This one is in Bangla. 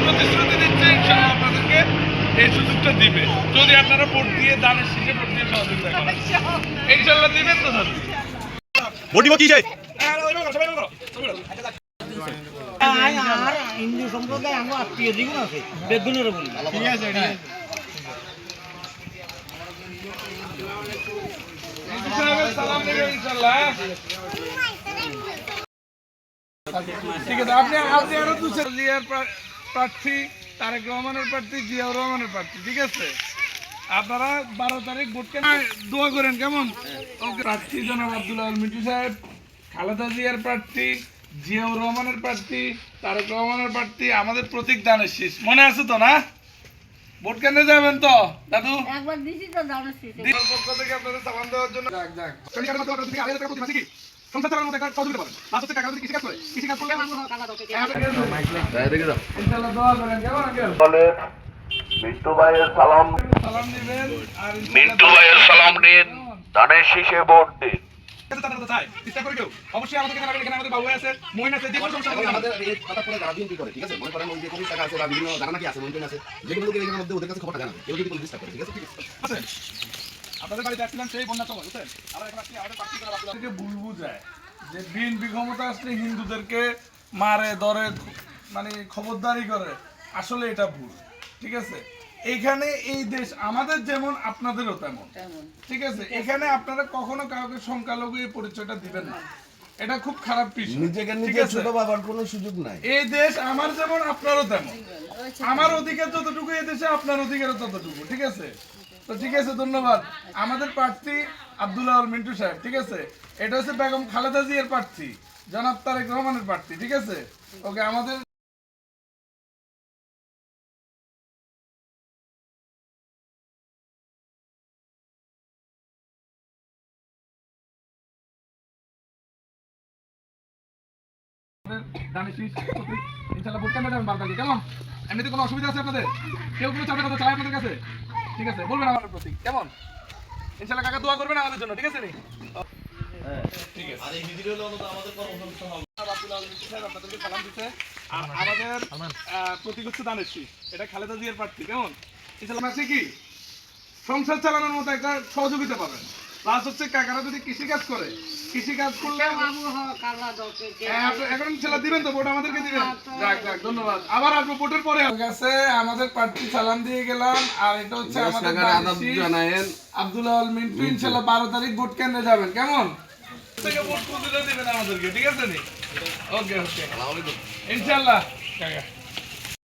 প্রতিশ্রুতি দিচ্ছে ইনশাআল্লাহ আপনাদেরকে এই সুযোগটা দিবে যদি আপনারা ভোট দিয়ে দানের শীষে ভোট দিবেন সম্প্রদায় আমার আত্মীয় জীবন আছে বেদুনের বলি ঠিক আছে সালাম নেবেন ইনশাআল্লাহ ঠিক আছে আপনি আপনি আরও দুশো জিয়ার প্রার্থী তারেক রহমানের প্রার্থী জিয়াউর রহমানের প্রার্থী ঠিক আছে আপনারা বারো তারিখ ভোট কেন দোয়া করেন কেমন ওকে প্রার্থী জনাব আব্দুল আল মিটু সাহেব খালেদা জিয়ার প্রার্থী জিয়াউর রহমানের প্রার্থী তারেক রহমানের প্রার্থী আমাদের প্রতীক দানের শীষ মনে আছে তো না ভোট কেন্দ্রে যাবেন তো দাদু একবার দিছি তো দাঁড়ো শেষে দিনের পক্ষ থেকে আপনাদের সালাম দেওয়ার জন্য যাক যাক সংসার চালানোর মতো একটা সহযোগিতা পাবেন। হচ্ছে টাকা যদি কৃষি কাজ করে কৃষি কাজ করলে ইনশাআল্লাহ দোয়া করেন কেমন আঙ্কেল বলেন মিন্টু ভাইয়ের সালাম। সালাম দিবেন আর মিন্টু ভাইয়ের সালাম নিন। ধানের শীষে ভোট দিন। অবশ্যই আমাদের এখানে এখানে আমাদের বাবু আছে মহিন আছে যে কোনো সমস্যা আমাদের এই কথা পরে যারা বিএনপি করে ঠিক আছে? মনে করেন ওই যে কমিটি টাকা আছে বা বিভিন্ন জানা নাকি আছে মন্ত্রী আছে যেগুলো লোকের এখানের মধ্যে ওদের কাছে খবরটা জানাবে। কেউ যদি কোনো ডিস্টার্ব করে ঠিক আছে ঠিক আছে আছে আপনাদের বাড়িতে আসছিলাম সেই বন্যার সময় বুঝছেন? আমরা এখন আসছি আমাদের পার্টি করা বাচ্চাদেরকে ভুল বুঝায় যে বিএনপি ক্ষমতা আসলে হিন্দুদেরকে মারে ধরে মানে খবরদারি করে। আসলে এটা ভুল ঠিক আছে? এইখানে এই দেশ আমাদের যেমন আপনাদেরও তেমন। ঠিক আছে? এখানে আপনারা কখনো কাউকে সংখ্যালঘু এই পরিচয়টা দিবেন না। এটা খুব খারাপ বিষয় নিজেকে নিজে ছোট বাবার কোনো সুযোগ নাই। এই দেশ আমার যেমন আপনারও তেমন। আমার অধিকার যতটুকু এই দেশে আপনার অধিকারও ততটুকু ঠিক আছে? তো ঠিক আছে, ধন্যবাদ। আমাদের প্রার্থী আব্দুল্লাহ মিন্টু সাহেব, ঠিক আছে? এটা হচ্ছে বেগম খালেদা জিয়ার প্রার্থী, জনাব তারেক রহমানের প্রার্থী, ঠিক আছে? ওকে, আমাদের শীষ ভোট কেমন? এমনিতে কোনো অসুবিধা আছে আপনাদের? কেউ কোনো চাপে কথা চায় আপনাদের কাছে? ঠিক আছে বলবেন আমার প্রতি কেমন? ইনশাল্লাহ কাকা দোয়া করবেন আমাদের জন্য ঠিক আছে রে ঠিক আছে। আর এই ভিডিও হলো আমাদের কর্মসংস্থান হবে। আব্দুল আল মিন্টু সাহেব আপনাদেরকে সালাম দিতে আর আমাদের আহ, প্রতীক হচ্ছে দানের এটা খালেদা জিয়ার প্রার্থী কেমন? ইসলাম আছে কি সংসার চালানোর মতো একটা সহযোগিতা পাবেন। প্লাস হচ্ছে কাকারা যদি কৃষি কাজ করে কৃষি কাজ করলে বাবু হ কালা দকে হ্যাঁ, আপনি এখন ছেলে দিবেন তো ভোট আমাদেরকে দিবেন? যাক যাক ধন্যবাদ। আবার আসব ভোটের পরে। গেছে আমাদের প্রার্থী সালাম দিয়ে গেলাম আর এটা হচ্ছে আমাদের জানায়েন। আব্দুল্লাহ আল মিন্টু ইনশাল্লাহ বারো তারিখ ভোট কেন্দ্রে যাবেন। কেমন? থেকে ভোট খুঁজে দিবেন আমাদেরকে ঠিক আছে নি? ওকে ওকে ইনশাল্লাহ কাকা।